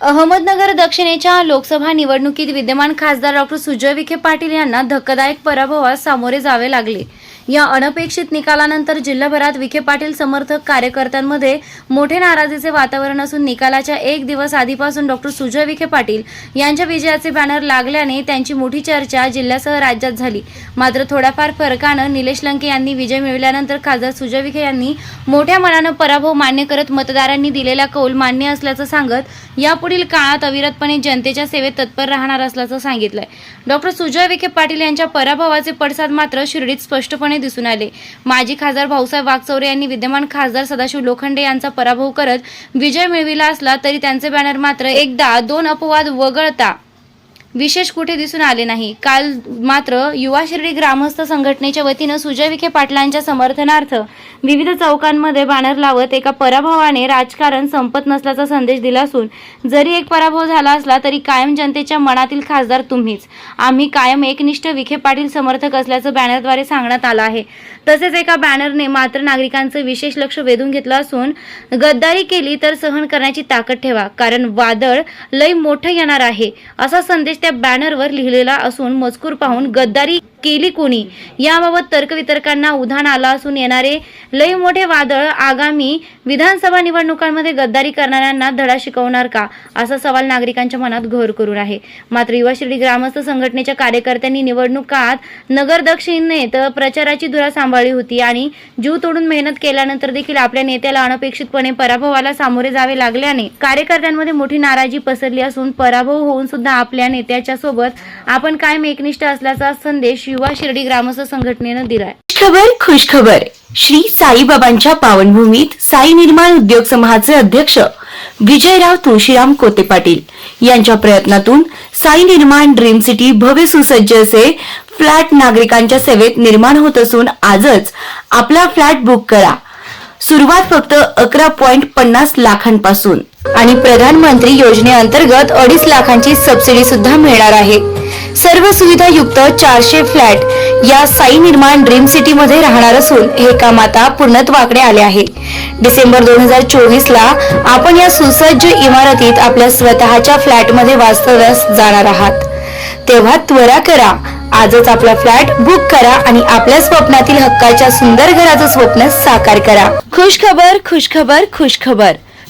अहमदनगर दक्षिणेच्या लोकसभा निवडणुकीत विद्यमान खासदार डॉक्टर सुजय विखे पाटील यांना धक्कादायक पराभवास सामोरे जावे लागले. या अनपेक्षित निकालानंतर जिल्हाभरात विखे पाटील समर्थक कार्यकर्त्यांमध्ये मोठे नाराजीचे वातावरण असून निकालाच्या एक दिवस आधीपासून डॉक्टर सुजय विखे पाटील यांच्या विजयाचे बॅनर लागल्याने त्यांची मोठी चर्चा जिल्ह्यासह राज्यात झाली. मात्र थोड्याफार फरकानं निलेश लंके यांनी विजय मिळवल्यानंतर खासदार सुजय विखे यांनी मोठ्या मनानं पराभव मान्य करत मतदारांनी दिलेला कौल मान्य असल्याचं सांगत यापुढील काळात अविरतपणे जनतेच्या सेवेत तत्पर राहणार असल्याचं सांगितलंय. डॉक्टर सुजय विखे पाटील यांच्या पराभवाचे पडसाद मात्र शिर्डीत स्पष्टपणे दिसून आले. माजी खासदार भाऊसाहेब वागचौरे यांनी विद्यमान खासदार सदाशिव लोखंडे यांचा पराभव करत विजय मिळविला असला तरी त्यांचे बॅनर मात्र एकदा दोन अपवाद वगळता विशेष कुठे दिसून आले नाही. काल मात्र युवा शिर्डी ग्रामस्थ संघटनेच्या वतीनं सुजय विखे पाटलांच्या समर्थनार्थ विविध चौकांमध्ये बॅनर लावत एका पराभवाने राजकारण संपत नसल्याचा संदेश दिला असून जरी एक पराभव झाला असला तरी कायम जनतेच्या मनातील खासदार तुम्हीच. आम्ही कायम एकनिष्ठ विखे पाटील समर्थक असल्याचं बॅनरद्वारे सांगण्यात आलं आहे. तसेच एका बॅनरने मात्र नागरिकांचं विशेष लक्ष वेधून घेतलं असून गद्दारी केली तर सहन करण्याची ताकद ठेवा कारण वादळ लय मोठं येणार आहे असा संदेश त्या बॅनरवर लिहिलेला असून मजकूर पाहून गद्दारी केली कोणी? याबाबत तर्कवितर्कांना उधाण आलं असून येणारे लय मोठे वादळ आगामी विधानसभा निवडणुकांमध्ये गद्दारी करणाऱ्यांना धडा शिकवणार का? असा सवाल नागरिकांच्या मनात घर करून आहे. मात्र युवा शिर्डी ग्रामस्थ संघटनेच्या कार्यकर्त्यांनी निवडणुकात नगर दक्षिणेत प्रचाराची धुरा सांभाळली होती आणि जीव तोडून मेहनत केल्यानंतर देखील आपल्या नेत्याला अनपेक्षितपणे पराभवाला सामोरे जावे लागल्याने कार्यकर्त्यांमध्ये मोठी नाराजी पसरली असून पराभव होऊन सुद्धा आपल्या नेत्या त्याच्यासोबत आपण कायम एकनिष्ठ असल्याचा संदेश युवा शिर्डी ग्रामस्थ संघटनेनं दिलाय. खबर खुश खबर श्री साईबाबांच्या पावनभूमीत साई निर्माण उद्योग समूहाचे अध्यक्ष विजयराव तुळशीराम कोते पाटील यांच्या प्रयत्नातून साई निर्माण ड्रीम सिटी भव्य सुसज्ज असे फ्लॅट नागरिकांच्या सेवेत निर्माण होत असून आजच आपला फ्लॅट बुक करा. सुरुवात फक्त अकरा पॉइंट पन्नास लाखांपासून. आणि प्रधानमंत्री योजनेअंतर्गत अडीच लाखांची सबसिडी सुद्धा मिळणार आहे. सर्व सुविधा युक्त चारशे फ्लॅट या साई निर्माण ड्रीम सिटी मध्ये राहणार असून हे काम आता पूर्णत्वाकडे आले आहे. डिसेंबर दोन हजार चोवीस ला आपण या सुसज्ज इमारतीत आपल्या स्वतःच्या फ्लॅटमध्ये वास्तव्यास जाणार आहात. तेव्हा त्वरा करा. आजच आपला फ्लॅट बुक करा आणि आपल्या स्वप्नातील हक्काच्या सुंदर घराचं स्वप्न साकार करा. खुश खबर खुश खबर खुश खबर